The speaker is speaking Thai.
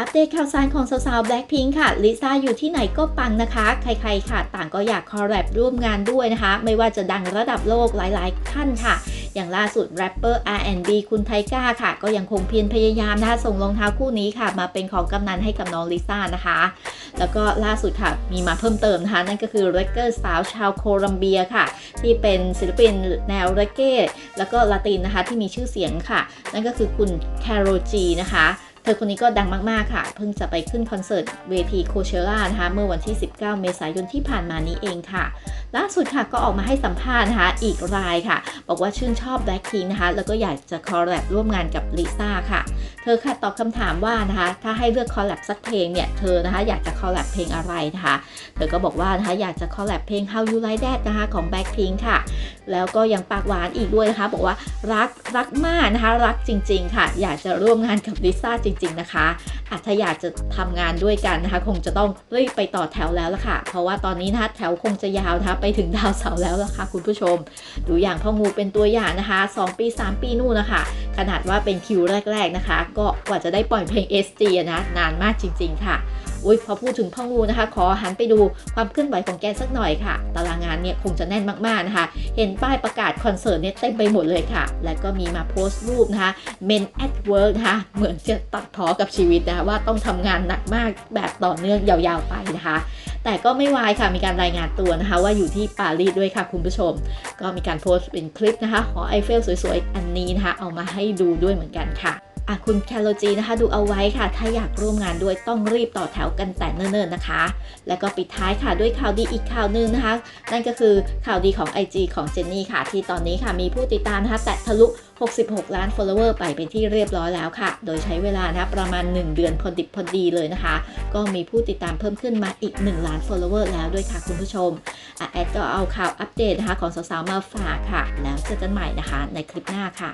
อัปเดตข่าวสารของสาวๆ Blackpink ค่ะ ลิซ่าอยู่ที่ไหนก็ปังนะคะ ใครๆ ค่ะ ต่างก็อยากคอลแลบร่วมงานด้วยนะคะ ไม่ว่าจะดังระดับโลกหลายๆขั้นค่ะ อย่างล่าสุดแรปเปอร์ R&B คุณไทก้าค่ะ ก็ยังคงเพียรพยายามนะคะ ส่งรองเท้าคู่นี้ค่ะ มาเป็นของกำนันให้กับน้องลิซ่านะคะ แล้วก็ล่าสุดค่ะ มีมาเพิ่มเติมนะคะ นั่นก็คือเรกเกอร์สาวชาวโคลัมเบียค่ะ ที่เป็นศิลปินแนวเรเก้แล้วก็ลาตินนะคะ ที่มีชื่อเสียงค่ะ นั่นก็คือคุณแคโรจีนะคะ ธอคนนี้ก็ดังมาก ๆ ค่ะ เพิ่งจะไปขึ้นคอนเสิร์ตเวทีโคเชล่านะคะ เมื่อวันที่ 19 เมษายนที่ผ่านมานี้เองค่ะ ล่าสุดค่ะก็ออกมาให้สัมภาษณ์นะคะ อีกรายค่ะ บอกว่าชื่นชอบ Blackpink นะคะ แล้วก็อยากจะคอลแลบร่วมงานกับลิซ่าค่ะ เธอค่ะตอบคำถามว่านะคะ ถ้าให้เลือกคอลแลบสักเพลงเนี่ย เธอนะคะอยากจะคอลแลบเพลงอะไรนะคะ เธอก็บอกว่านะคะอยากจะคอลแลบเพลง How You Like That นะคะของ Blackpink ค่ะ แล้วก็ยังปากหวานอีกด้วยนะคะ บอกว่ารักรักมากนะคะรักจริง ๆ ค่ะ อยากจะร่วมงานกับลิซ่าจริงๆ นะคะอาจจะอยากจะทำงานด้วยกันนะคะ คงจะต้องรีบไปต่อแถวแล้วละค่ะ เพราะว่าตอนนี้นะคะแถวคงจะยาวนะคะไปถึงดาวเสาร์แล้วละค่ะคุณผู้ชม ดูอย่างพ่องูเป็นตัวอย่างนะคะ 2 ปี 3 ปีนู่นนะคะ ขนาดว่าเป็นคิวแรก ๆนะคะ ก็กว่าจะได้ปล่อยเพลง SG นะนานมากจริง ๆ ค่ะอุ้ยพอพูดถึงพ่องูนะคะ ขอหันไปดูความเคลื่อนไหวของแกสักหน่อยค่ะ ตารางงานเนี่ยคงจะแน่นมากๆนะคะ เห็นป้ายประกาศคอนเสิร์ตเนี่ยเต็มไปหมดเลยค่ะ และก็มีมาโพสต์รูปนะคะ Men at Work นะคะเหมือนจะตัดพ้อกับชีวิตนะคะว่าต้องทำงานหนักมากแบบต่อเนื่องยาวๆไปนะคะ แต่ก็ไม่วายค่ะมีการรายงานตัวนะคะ ว่าอยู่ที่ปารีสด้วยค่ะคุณผู้ชม ก็มีการโพสต์เป็นคลิปนะคะหอไอเฟลสวยๆ อันนี้นะคะเอามาให้ดูด้วยเหมือนกันค่ะอะคุณแคโรจีนะคะดูเอาไว้ค่ะ ถ้าอยากร่วมงานด้วยต้องรีบต่อแถวกันแต่เนิ่นๆนะคะ แล้วก็ปิดท้ายค่ะด้วยข่าวดีอีกข่าวหนึ่งนะคะ นั่นก็คือข่าวดีของ IG ของเจนนี่ค่ะ ที่ตอนนี้ค่ะมีผู้ติดตามนะคะแตะทะลุ 66 ล้าน follower ไปเป็นที่เรียบร้อยแล้วค่ะ โดยใช้เวลานะประมาณ 1 เดือนพอดิบพอดีเลยนะคะ ก็มีผู้ติดตามเพิ่มขึ้นมาอีก 1 ล้าน follower แล้วด้วยค่ะคุณผู้ชมอแอดก็เอาข่าวอัปเดตนะคะของสาวๆมาฝากค่ะ แล้วเจอกันใหม่นะคะในคลิปหน้าค่ะ